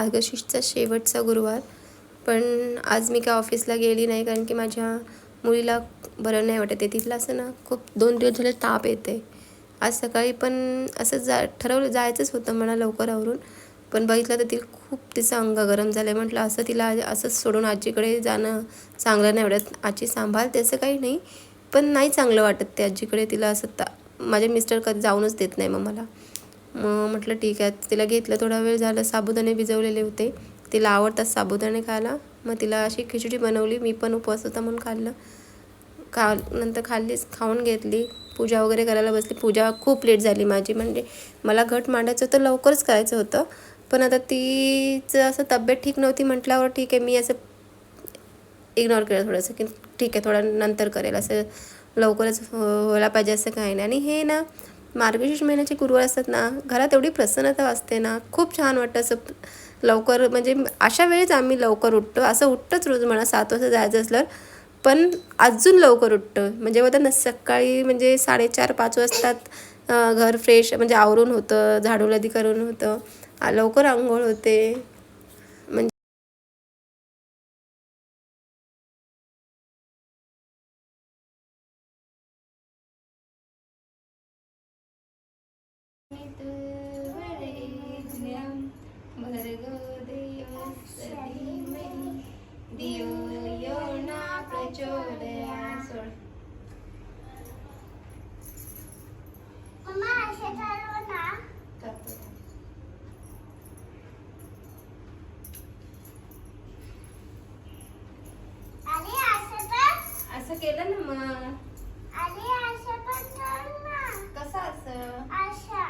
ऑगस्टचा शेवटचा गुरुवार. पण आज मी काय ऑफिसला गेली नाही कारण की माझ्या मुलीला बरं नाही वाटत आहे. तिथलं असं ना खूप दोन दिवस झाले ताप येते आज सकाळी पण असं जा ठरवलं जायचंच होतं मला लवकर आवरून. पण बघितलं तर तिला खूप तिचं अंग गरम झालं आहे म्हटलं असं तिला असंच सोडून आजीकडे जाणं चांगलं नाही वाटत. आजी सांभाळ त्याचं काही नाही. पण नाही चांगलं वाटत ते आजीकडे. तिला असं ता माझे मिस्टर कधी जाऊनच देत नाही मग मला. मग म्हटलं ठीक आहे. तिला घेतलं थोडा वेळ झाला साबुदाणे भिजवलेले होते. तिला आवडतात साबुदाणे खायला. मग तिला अशी खिचडी बनवली. मी पण उपवास होता म्हणून खाल्लं. खा नंतर खाल्लीच खाऊन घेतली. पूजा वगैरे करायला बसली. पूजा खूप लेट झाली माझी. म्हणजे मला घट मांडायचं होतं लवकरच करायचं होतं. पण आता तिचं असं तब्येत ठीक नव्हती म्हटल्यावर ठीक आहे. मी असं इग्नोर केलं थोडंसं की ठीक आहे थोडं नंतर करेल. असं लवकरच व्हायला पाहिजे असं काही नाही. आणि हे ना मार्गशीर्ष महिन्याचे गुरुवार असतात ना घरात एवढी प्रसन्नता असते ना खूप छान वाटतं असं लवकर म्हणजे अशा वेळेच आम्ही लवकर उठतो. असं उठतंच रोज म्हणा सात वाजता जायचं असलं पण अजून लवकर उठतं. म्हणजे होतं ना सकाळी म्हणजे साडेचार पाच वाजतात घर फ्रेश म्हणजे आवरून होतं झाडूलादी करून होतं लवकर आंघोळ होते. मम्मा असे चालव असं केलं ना मग आणि असं पण कर ना कसं असं अशा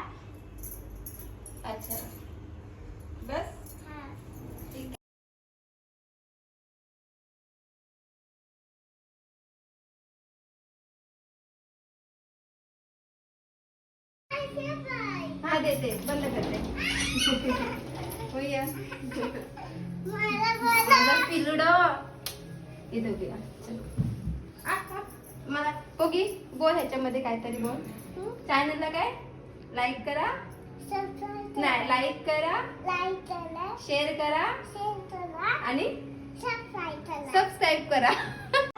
अच्छा बस हा. असे बाई. हा देते बंद करते होया मला बोला माझा पिलुडो इथं उभी. मला कोगी बोल ह्याच्यामध्ये काहीतरी बोल. चॅनलला काय? लाईक करा. नाही लाईक करा. लाईक करा. शेअर करा. शेअर करा आणि सबस्क्राईब करा. सबस्क्राईब करा.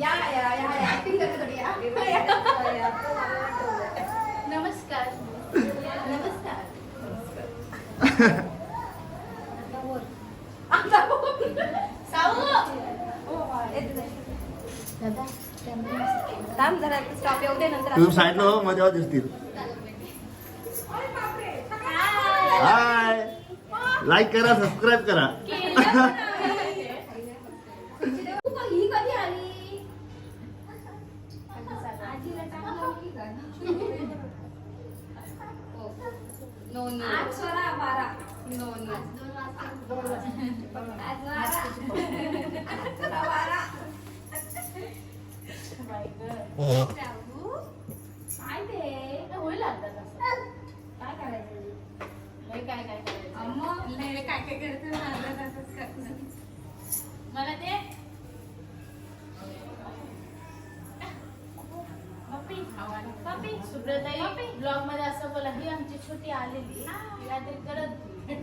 या या या ऍक्टिंग करते थोडी या. नमस्कार. नमस्कार. आता बोल. साऊ येते जाय. दादा थांब जरा स्टॉप येऊ दे नंतर तुम्ही साईडला हो मध्ये दिसतील. हाय लाईक करा सबस्क्राईब करा ही कधी आली नो नो आठ सोळा बारा नो नो आज बारा सोळा बारा राहू. काय ते होईल आता तसं काय करायचं लय काय काय करायचं लय काय काय करते माझं तसंच करते मला ते पप्पी पप्पी सुब्रताई ब्लॉगमध्ये असं बोला ही आमची छोटी आलेली. ती काहीतरी करत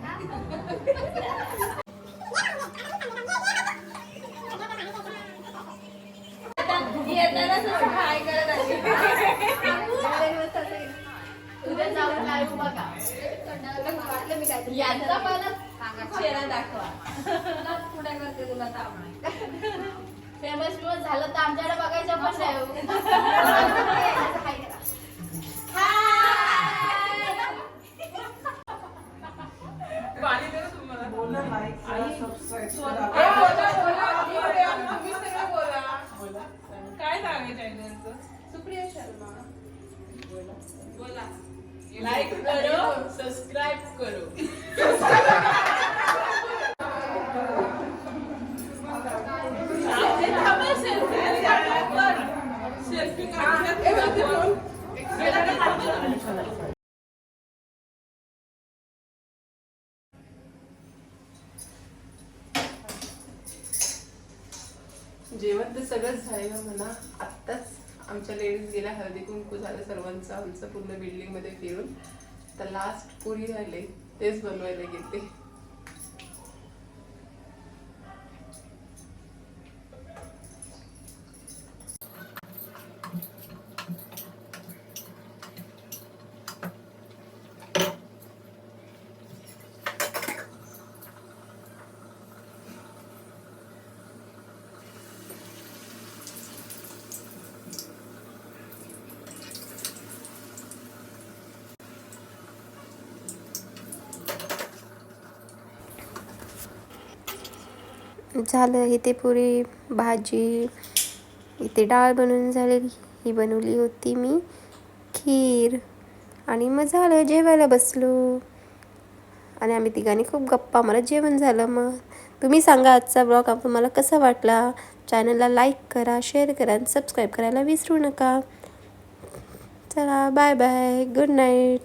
जाऊन बघा. यांचा मला चेहरा दाखवा. पुढे करते तुला फेमस फेमस झालं तर आमच्याकडे बघायचं पण नाही हो काय नाव आहे चॅनलचं सुप्रिया शर्मा. बोला. लाईक करो सबस्क्राईब करो. सेल्फी जेवण तर सगळंच झालेलं म्हणा. आत्ताच आमच्या लेडीज गेल्या हळदी कुंकू झालं सर्वांचं आमचं पूर्ण बिल्डिंगमध्ये फिरून. तर लास्ट पुरी राहिले तेच बनवायला गेले. झालं इथे पुरी भाजी इथे डाळ बनवून झालेली ही बनवली होती मी खीर. आणि मग झालं जेवायला बसलो. आणि आम्ही तिघांनी खूप गप्पा मला जेवण झालं मग. तुम्ही सांगा आजचा ब्लॉग तुम्हाला कसा वाटला? चॅनलला लाईक करा शेअर करा आणि सबस्क्राईब करायला विसरू नका. चला बाय बाय गुड नाईट